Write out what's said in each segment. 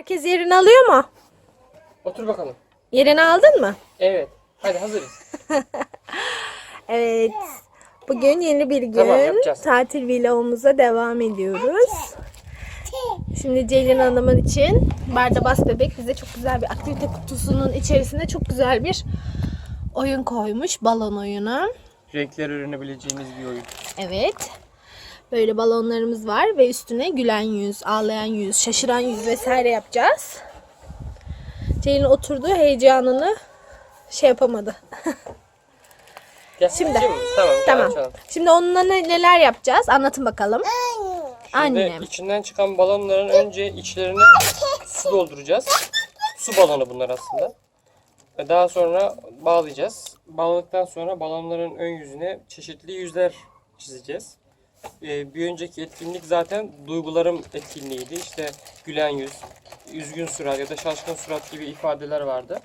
Herkes yerini alıyor mu? Otur bakalım. Yerini aldın mı? Evet. Hadi hazırız. Evet. Bugün yeni bir gün. Tamam, yapacağız. Tatil vlogumuza devam ediyoruz. Şimdi Ceylin Hanım'ın için Bardabas Bebek bize çok güzel bir aktivite kutusunun içerisinde çok güzel bir oyun koymuş. Balon oyunu. Renkler öğrenebileceğiniz bir oyun. Evet. Böyle balonlarımız var ve üstüne gülen yüz, ağlayan yüz, şaşıran yüz vesaire yapacağız. Ceylin oturdu heyecanını şey yapamadı. Şimdi. Şimdi. Tamam. gel tamam. açalım. Şimdi onunla ne- neler yapacağız? Anlatın bakalım. Şimdi Annem. içinden çıkan balonların önce içlerine su dolduracağız. Su balonu bunlar aslında. Ve daha sonra bağlayacağız. Bağladıktan sonra balonların ön yüzüne çeşitli yüzler çizeceğiz. Ee, bir önceki etkinlik zaten duygularım etkinliğiydi. İşte gülen yüz, üzgün surat ya da şaşkın surat gibi ifadeler vardı.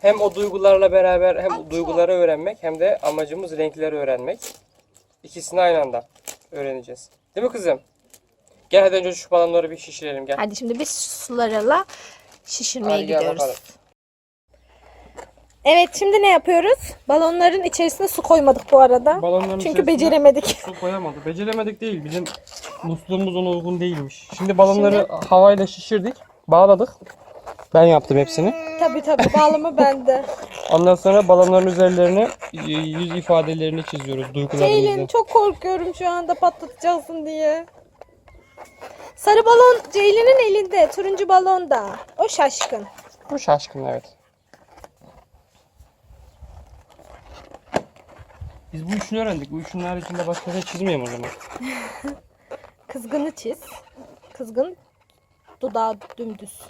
Hem o duygularla beraber hem o duyguları öğrenmek hem de amacımız renkleri öğrenmek. İkisini aynı anda öğreneceğiz. Değil mi kızım? Gel hadi önce şu balonları bir şişirelim gel. Hadi şimdi biz sularla şişirmeye Hadi gel gidiyoruz. bakalım. Evet şimdi ne yapıyoruz? Balonların içerisine su koymadık bu arada. Balonların Çünkü içerisine beceremedik. Su koyamadık. Beceremedik değil. Bizim musluğumuz ona uygun değilmiş. Şimdi balonları havayla şişirdik. Bağladık. Ben yaptım hepsini. tabii tabii bağlama bende. Ondan sonra balonların üzerlerine yüz ifadelerini çiziyoruz Ceylin duygularımızı. çok korkuyorum şu anda patlatacaksın diye. Sarı balon Ceylin'in elinde. Turuncu balon da. O şaşkın. Bu şaşkın evet. Biz bu üçünü öğrendik. Bu üçünün haricinde başka şey çizmeyeyim o zaman. Kızgını çiz. Kızgın dudağı dümdüz.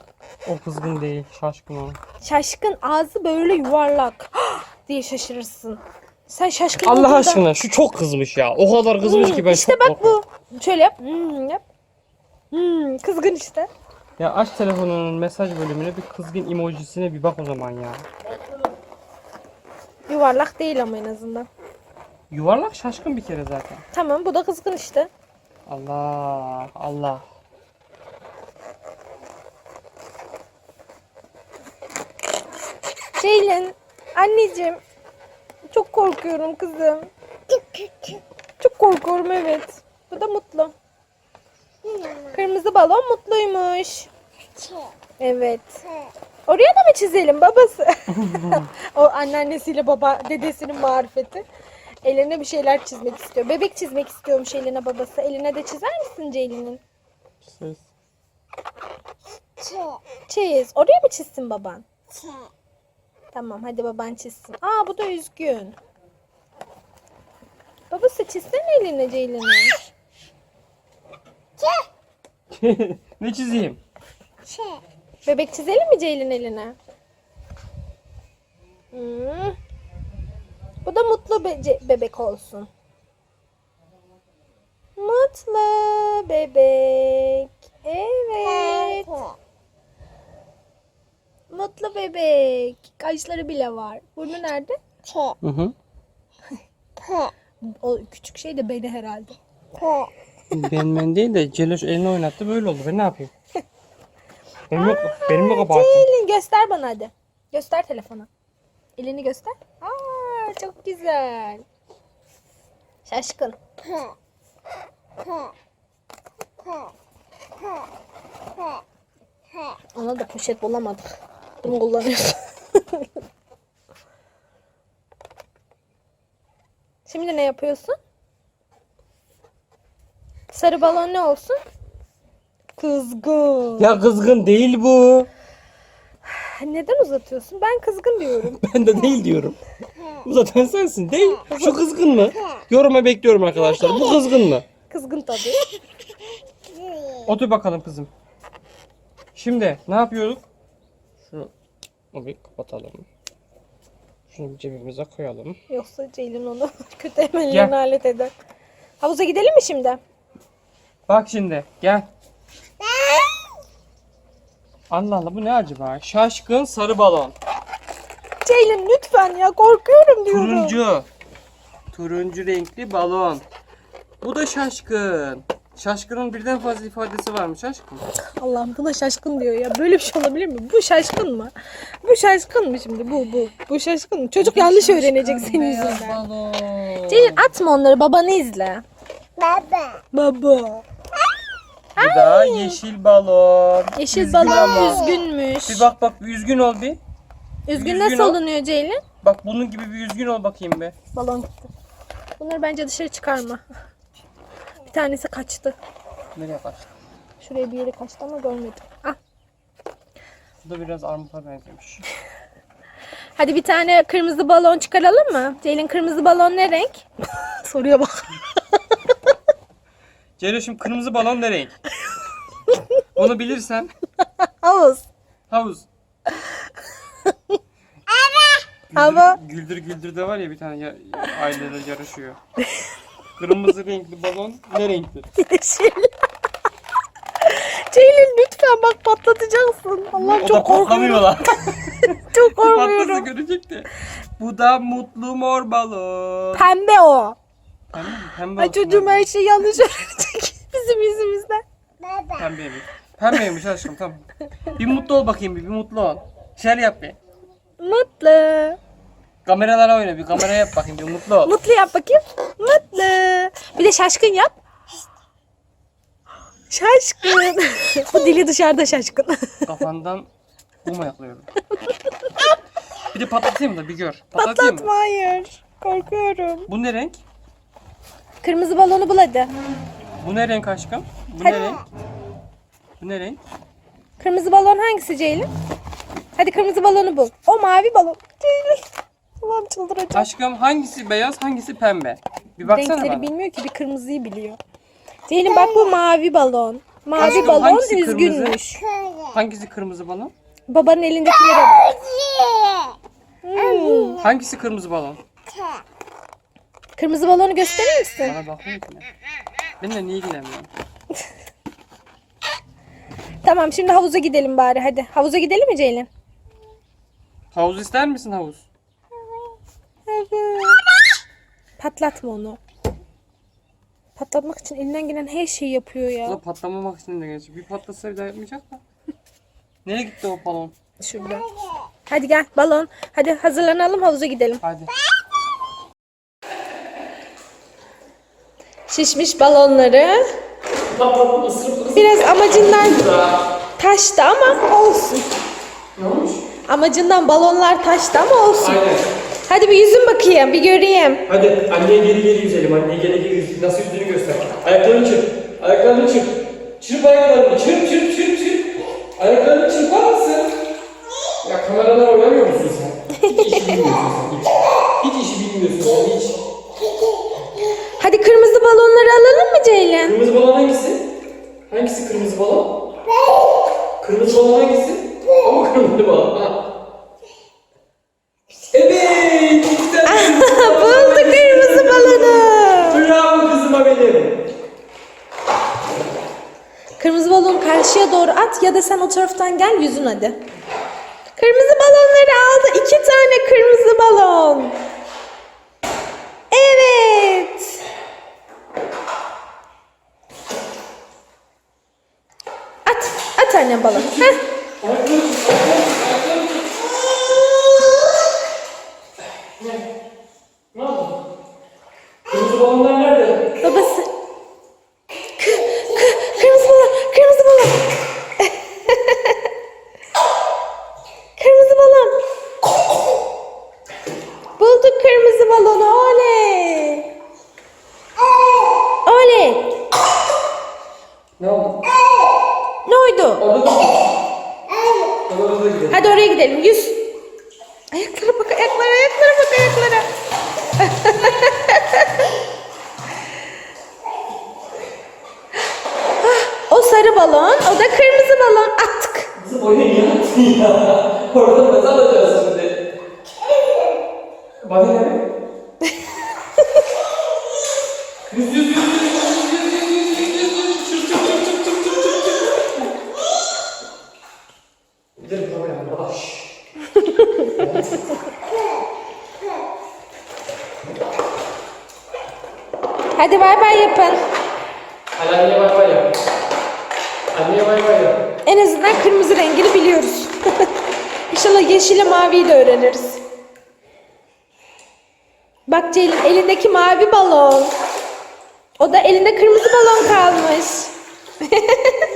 O kızgın değil, şaşkın o. Şaşkın ağzı böyle yuvarlak diye şaşırırsın. Sen şaşkın Allah olduğunda- aşkına şu çok kızmış ya. O kadar kızmış ki ben İşte çok bak bu. Şöyle yap. Hmm, yap. Hmm, kızgın işte. Ya aç telefonunun mesaj bölümüne bir kızgın emojisine bir bak o zaman ya. Yuvarlak değil ama en azından. Yuvarlak şaşkın bir kere zaten. Tamam bu da kızgın işte. Allah Allah. Ceylin, anneciğim. Çok korkuyorum kızım. Çok korkuyorum evet. Bu da mutlu. Kırmızı balon mutluymuş. Evet. Oraya da mı çizelim babası? o anneannesiyle baba dedesinin marifeti. Eline bir şeyler çizmek istiyor. Bebek çizmek istiyormuş eline babası. Eline de çizer misin Ceylin'in? Ses. Çiz. Oraya mı çizsin baban? Tamam hadi baban çizsin. Aa bu da üzgün. Babası çizsene eline Ceylin'in. ne çizeyim? Bebek çizelim mi Ceylin eline? Hmm. Bu da mutlu bece- bebek olsun. Mutlu bebek. Evet. Mutlu bebek. Kaşları bile var. Burnu nerede? Hı hı. O küçük şey de beni herhalde. Ben ben değil de Celoş elini oynattı böyle oldu. Ben ne yapayım? Benim yok, benim yok kabahatim. Göster bana hadi. Göster telefona. Elini göster. Aa çok güzel. Şaşkın. Ona da poşet bulamadık. Bunu kullanıyoruz. Şimdi ne yapıyorsun? Sarı balon ne olsun? Kızgın. Ya kızgın değil bu. Neden uzatıyorsun? Ben kızgın diyorum. Ben de değil diyorum. Uzatan sensin değil. Şu kızgın mı? Yoruma bekliyorum arkadaşlar. Bu kızgın mı? Kızgın tabii. Otur bakalım kızım. Şimdi ne yapıyorduk? Şunu bir kapatalım. Şunu bir cebimize koyalım. Yoksa Ceylin onu kötü emellerine Gel. alet eder. Havuza gidelim mi şimdi? Bak şimdi gel. Allah Allah bu ne acaba? Şaşkın sarı balon. Ceylin lütfen ya korkuyorum diyorum. Turuncu. turuncu renkli balon. Bu da şaşkın. Şaşkının birden fazla ifadesi var mı şaşkın? Allah'ım buna şaşkın diyor ya. Böyle bir şey olabilir mi? Bu şaşkın mı? Bu şaşkın mı şimdi? Bu bu. Bu şaşkın mı? Çocuk yanlış öğrenecek senin Beyaz yüzünden. balon. Ceylin atma onları babanı izle. Baba. Baba. Bu da yeşil balon. Yeşil Üzgün balon ama. üzgünmüş. Bir bak bak bir üzgün ol bir. Üzgün üzgün nasıl ol. olunuyor Ceylin? Bak bunun gibi bir üzgün ol bakayım be. Balon gitti. Bunları bence dışarı çıkarma. Bir tanesi kaçtı. Nereye kaçtı? Şuraya bir yere kaçtı ama görmedim. Ah. Bu da biraz armuta benzemiş. Hadi bir tane kırmızı balon çıkaralım mı? Ceylin kırmızı balon ne renk? Soruya bak. Ceroş'um kırmızı balon ne renk? Onu bilirsen Havuz. havuz. Hava. Güldür güldür de var ya bir tane ya, aileler yarışıyor. Kırmızı renkli balon ne renktir? Yeşil. Ceylin lütfen bak patlatacaksın. Allah'ım çok korkuyorum. patlamıyorlar. Çok Patlasa korkuyorum. görecek de. Bu da mutlu mor balon. Pembe o. Pembe mi? Pembe Ay olsun çocuğum her şeyi yanlış öğrenecek. Bizim yüzümüzden. Baba. Pembeymiş. Pembeymiş aşkım tamam. Bir mutlu ol bakayım bir, bir mutlu ol. Şöyle yap bir. Mutlu. Kameralara oyna bir kameraya yap bakayım bir mutlu ol. Mutlu yap bakayım. Mutlu. Bir de şaşkın yap. Şaşkın. Bu dili dışarıda şaşkın. Kafandan mum ayaklıyorum. Bir de patlatayım da bir gör. Patlatayım mı? Patlatma hayır. Korkuyorum. Bu ne renk? Kırmızı balonu bul hadi. Bu ne renk aşkım? Bu Hadi. ne renk? Bu ne renk? Kırmızı balon hangisi Ceylin? Hadi kırmızı balonu bul. O mavi balon. Ceylin. Allah'ım çıldıracağım. Aşkım hangisi beyaz hangisi pembe? Bir baksana Renkleri bana. bilmiyor ki bir kırmızıyı biliyor. Ceylin bak bu mavi balon. Mavi Aşkım, balon hangisi kırmızı? üzgünmüş. Hangisi kırmızı balon? Babanın elindekilere bak. Hmm. Hangisi kırmızı balon? Kırmızı balonu gösterir misin? Bana bakmıyor ki. Benimle niye ilgilenmiyorsun? Tamam şimdi havuza gidelim bari hadi. Havuza gidelim mi Ceylin? Havuz ister misin havuz? Evet. Patlatma onu. Patlatmak için elinden gelen her şeyi yapıyor ya. da patlamamak için de gerçi. Bir patlasa bir daha yapmayacak da. Nereye gitti o balon? Şurada. Hadi gel balon. Hadi hazırlanalım havuza gidelim. Hadi. Şişmiş balonları. Biraz amacından taştı ama olsun. Ne olmuş? Amacından balonlar taştı ama olsun. Aynen. Hadi bir yüzün bakayım, bir göreyim. Hadi anneye geri geri yüzelim. Anneye geri geri yüzelim. Nasıl yüzdüğünü göster. Ayaklarını çırp. Ayaklarını çırp. Çırp ayaklarını. Çırp çırp çırp çırp. Ayaklarını çırpar mısın? Ya kameradan oynamıyor musun sen? Hiç işi bilmiyorsun sen. Hiç. Hiç işi bilmiyorsun sen. Hiç. Balonları alalım mı Ceylin? Kırmızı balon hangisi? Hangisi kırmızı balon? Kırmızı balon hangisi? O mu kırmızı balon? Ha. Evet! İşte Bulduk kırmızı balonu. Bravo kızıma benim. Kırmızı balonu karşıya doğru at ya da sen o taraftan gel yüzün hadi. Kırmızı balonları aldı. iki tane kırmızı balon. Evet. At. Annem balon. Heh. Babası. Kı, kı, kırmızı balon. Kırmızı balon. kırmızı balon. Bulduk kırmızı balonu. Oley. Oley. Ne oldu? Ne oydu? Orada da Orada da gidelim. Hadi oraya gidelim. Yüz. Ayaklara bak ayaklara ayaklara bak ayaklara. Ah, o sarı balon, o da kırmızı balon. Attık. Kızım oraya niye attın ya? Orada mezar alacağız şimdi. Bana ne? Arkadaş. Hadi bay bay yapın. Hadi anneye bay bay yap. Anneye bay bay yap. En azından kırmızı rengini biliyoruz. İnşallah yeşili maviyi de öğreniriz. Bak Celil elindeki mavi balon. O da elinde kırmızı balon kalmış.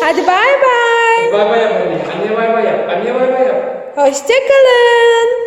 Hadi bay bay. Bay bay yap anneye. Anneye bay bay yap. Anneye bay bay yap. Hoşçakalın.